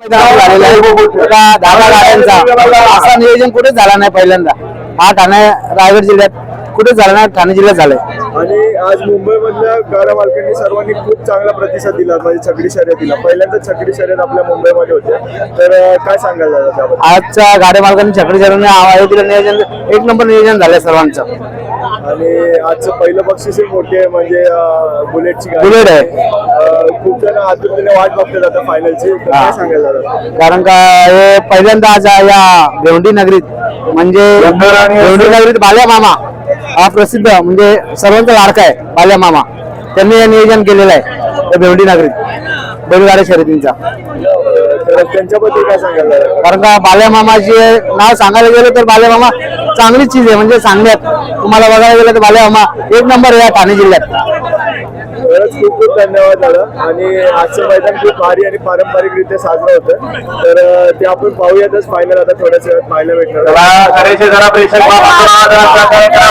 दहा गाड्यांचा असा नियोजन कुठेच झाला नाही पहिल्यांदा. हा ठाणे रायगड जिल्ह्यात कुठेच झाला नाही ठाणे जिल्ह्यात झालाय. आणि आज मुंबईमधल्या गाड्या मालकांनी सर्वांनी खूप चांगला प्रतिसाद दिला म्हणजे छकडी शर्यतीला पहिल्यांदा छकडी शर्यत आपल्या मुंबईमध्ये होते. तर अं, काय त्याबद्दल? आजच्या गाड्या मालकांनी छकडी चरवणे आयोजित नियोजन एक नंबर नियोजन झालंय सर्वांचं. आणि आजचं पहिलं बक्षीस हे मोठे म्हणजे बुलेटची बुलेट आहे. खूप जण आतुरतेने वाट बघतात आता फायनलची काय दादा? कारण का हे पहिल्यांदा आज या भेवंडी नगरीत. म्हणजे भेवंडी नगरीत बाल्या मामा. हा प्रसिद्ध म्हणजे सर्वांचा लाडका आहे बाल्या मामा. त्यांनी हे नियोजन केलेलं आहे त्या भेवंडी नगरीत. बैलगाड्या शर्यतींचा त्यांच्याबद्दल काय दादा? कारण का बाल्या मामाचे नाव सांगायला गेलं तर बाल्या मामा चांगली चीज आहे म्हणजे सांगण्यात. तुम्हाला बघायला गेलं तर बाल्या मामा एक नंबर आहे या ठाणे जिल्ह्यात. खरंच खूप खूप धन्यवाद दादा. आणि आजचं मैदान खूप भारी आणि पारंपरिकरित्या साजरं होतं. तर ते आपण पाहूयातच फायनल आता थोड्याच वेळात पाहायला भेटणार.